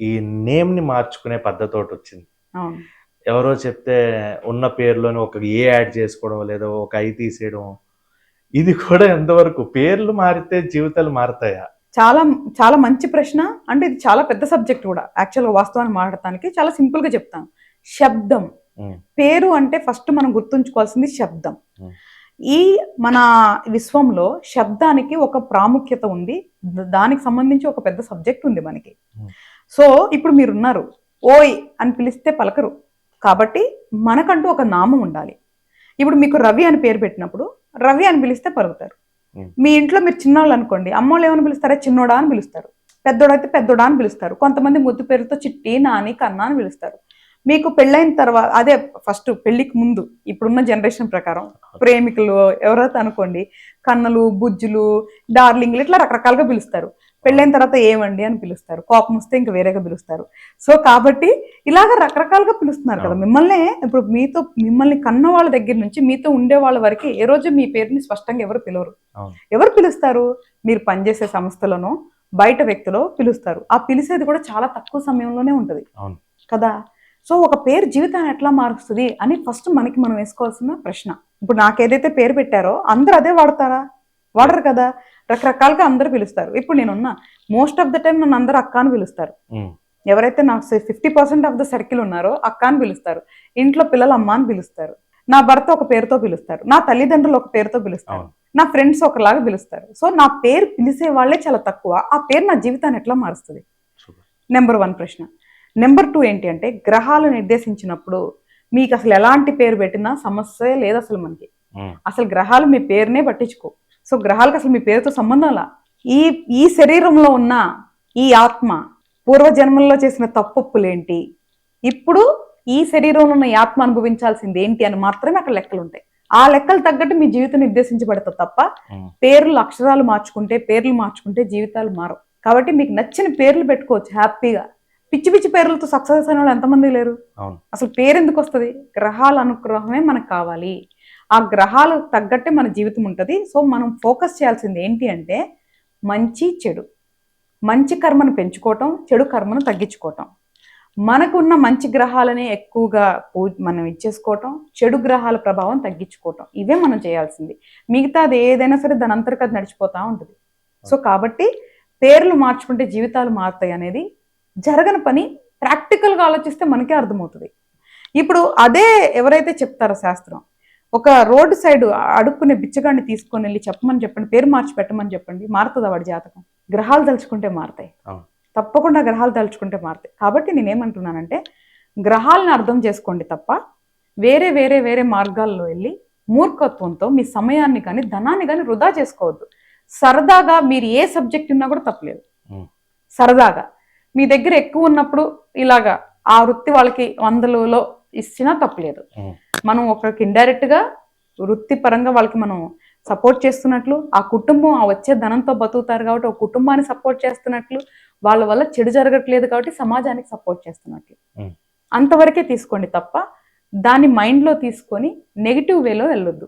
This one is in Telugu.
ఈ నేమ్ని మార్చుకునే పద్ధతి ఒకటి వచ్చింది ఎవరో చెప్తే ఉన్న పేరులోని ఒక ఏ యాడ్ చేసుకోవడం లేదా ఒక ఐ తీసేయడం ఇది కూడా ఎంతవరకు పేర్లు మారితే జీవితాలు మారుతాయా? చాలా చాలా మంచి ప్రశ్న. అంటే ఇది చాలా పెద్ద సబ్జెక్ట్ కూడా. యాక్చువల్గా వాస్తవాన్ని మాట్లాడటానికి చాలా సింపుల్గా చెప్తాను. శబ్దం. పేరు అంటే ఫస్ట్ మనం గుర్తుంచుకోవాల్సింది శబ్దం. ఈ మన విశ్వంలో శబ్దానికి ఒక ప్రాముఖ్యత ఉంది. దానికి సంబంధించి ఒక పెద్ద సబ్జెక్ట్ ఉంది మనకి. సో ఇప్పుడు మీరున్నారు. ఓయ్ అని పిలిస్తే పలకరు. కాబట్టి మనకంటూ ఒక నామం ఉండాలి. ఇప్పుడు మీకు రవి అని పేరు పెట్టినప్పుడు రవి అని పిలిస్తే పలుకుతారు. మీ ఇంట్లో మీరు చిన్నవాళ్ళు అనుకోండి అమ్మోళ్ళు ఏమని పిలుస్తారా? చిన్నోడా అని పిలుస్తారు. పెద్దోడైతే పెద్దోడా అని పిలుస్తారు. కొంతమంది ముద్దు పేరుతో చిట్టి నాని కన్నా అని పిలుస్తారు. మీకు పెళ్ళైన తర్వాత అదే ఫస్ట్ పెళ్ళికి ముందు ఇప్పుడున్న జనరేషన్ ప్రకారం ప్రేమికులు ఎవరైతే అనుకోండి కన్నలు బుజ్జులు డార్లింగ్లు ఇట్లా రకరకాలుగా పిలుస్తారు. పెళ్ళైన తర్వాత ఏమండి అని పిలుస్తారు. కోపం వస్తే ఇంకా వేరేగా పిలుస్తారు. సో కాబట్టి ఇలాగ రకరకాలుగా పిలుస్తున్నారు కదా. మిమ్మల్ని ఇప్పుడు మీతో మిమ్మల్ని కన్న వాళ్ళ దగ్గర నుంచి మీతో ఉండే వాళ్ళ వరకు ఏ రోజు మీ పేరుని స్పష్టంగా ఎవరు పిలవరు. ఎవరు పిలుస్తారు? మీరు పనిచేసే సంస్థలను బయట వ్యక్తులు పిలుస్తారు. ఆ పిలిచేది కూడా చాలా తక్కువ సమయంలోనే ఉంటది. కదా? సో ఒక పేరు జీవితాన్ని ఎట్లా మారుస్తుంది అని ఫస్ట్ మనకి మనం వేసుకోవాల్సిన ప్రశ్న. ఇప్పుడు నాకు ఏదైతే పేరు పెట్టారో అందరూ అదే వాడతారా? వాడరు కదా. రకరకాలుగా అందరూ పిలుస్తారు. ఇప్పుడు నేనున్నా మోస్ట్ ఆఫ్ ద టైం నన్ను అందరూ అక్క అని పిలుస్తారు. ఎవరైతే నాకు fifty percent of the circle ఉన్నారో అక్క అని పిలుస్తారు. ఇంట్లో పిల్లలు అమ్మ అని పిలుస్తారు. నా భర్త ఒక పేరుతో పిలుస్తారు. నా తల్లిదండ్రులు ఒక పేరుతో పిలుస్తారు. నా ఫ్రెండ్స్ ఒకలాగా పిలుస్తారు. సో నా పేరు పిలిచే వాళ్ళే చాలా తక్కువ. ఆ పేరు నా జీవితాన్ని ఎట్లా మారుస్తుంది. నెంబర్ వన్ ప్రశ్న. నెంబర్ టూ ఏంటి అంటే గ్రహాలు నిర్దేశించినప్పుడు మీకు అసలు ఎలాంటి పేరు పెట్టినా సమస్య లేదు అసలు మనకి. అసలు గ్రహాలు మీ పేరునే పట్టించుకో సో గ్రహాలకు అసలు మీ పేరుతో సంబంధం లా ఈ ఈ శరీరంలో ఉన్న ఈ ఆత్మ పూర్వజన్మల్లో చేసిన తప్పొప్పులేంటి? ఇప్పుడు ఈ శరీరంలో ఉన్న ఆత్మ అనుభవించాల్సింది ఏంటి అని మాత్రమే అక్కడ లెక్కలు ఉంటాయి. ఆ లెక్కలు తగ్గట్టు మీ జీవితం నిర్దేశించబడుతుంది తప్ప పేర్లు అక్షరాలు మార్చుకుంటే పేర్లు మార్చుకుంటే జీవితాలు మారవు. కాబట్టి మీకు నచ్చిన పేర్లు పెట్టుకోవచ్చు హ్యాపీగా. పిచ్చి పిచ్చి పేర్లతో సక్సెస్ అయిన వాళ్ళు ఎంతమంది లేరు. అసలు పేరు ఎందుకు వస్తుంది? గ్రహాల అనుగ్రహమే మనకు కావాలి. ఆ గ్రహాలు తగ్గట్టే మన జీవితం ఉంటుంది. సో మనం ఫోకస్ చేయాల్సింది ఏంటి అంటే మంచి చెడు. మంచి కర్మను పెంచుకోవటం చెడు కర్మను తగ్గించుకోవటం. మనకున్న మంచి గ్రహాలని ఎక్కువగా పూ మనం ఇచ్చేసుకోవటం చెడు గ్రహాల ప్రభావం తగ్గించుకోవటం. ఇవే మనం చేయాల్సింది. మిగతా అది ఏదైనా సరే దాని అంతరికి అది నడిచిపోతూ ఉంటుంది. సో కాబట్టి పేర్లు మార్చుకుంటే జీవితాలు మారుతాయి అనేది జరగని పని. ప్రాక్టికల్గా ఆలోచిస్తే మనకే అర్థమవుతుంది. ఇప్పుడు అదే ఎవరైతే చెప్తారో శాస్త్రం ఒక రోడ్డు సైడ్ అడుక్కునే బిచ్చగాడిని తీసుకొని వెళ్ళి చెప్పమని చెప్పండి పేరు మార్చి పెట్టమని చెప్పండి మారుతుందా వాడి జాతకం. గ్రహాలు తలుచుకుంటే మారుతాయి. తప్పకుండా గ్రహాలు తలుచుకుంటే మారుతాయి. కాబట్టి నేనేమంటున్నానంటే గ్రహాలను అర్థం చేసుకోండి తప్ప వేరే వేరే వేరే మార్గాల్లో వెళ్ళి మూర్ఖత్వంతో మీ సమయాన్ని కానీ ధనాన్ని కానీ వృధా చేసుకోవద్దు. సరదాగా మీరు ఏ సబ్జెక్ట్ ఉన్నా కూడా తప్పలేదు. సరదాగా. మీ దగ్గర ఎక్కువ ఉన్నప్పుడు ఇలాగా ఆ వృత్తి వాళ్ళకి వందలలో ఇచ్చినా తప్పలేదు. మనం ఒకరికి ఇండైరెక్ట్గా వృత్తిపరంగా వాళ్ళకి మనం సపోర్ట్ చేస్తున్నట్లు ఆ కుటుంబం ఆ వచ్చే ధనంతో బతుకుతారు కాబట్టి ఒక కుటుంబాన్ని సపోర్ట్ చేస్తున్నట్లు వాళ్ళ వల్ల చెడు జరగట్లేదు కాబట్టి సమాజానికి సపోర్ట్ చేస్తున్నట్లు. అంతవరకే తీసుకోండి తప్ప దాన్ని మైండ్లో తీసుకొని నెగిటివ్ వేలో వెళ్ళొద్దు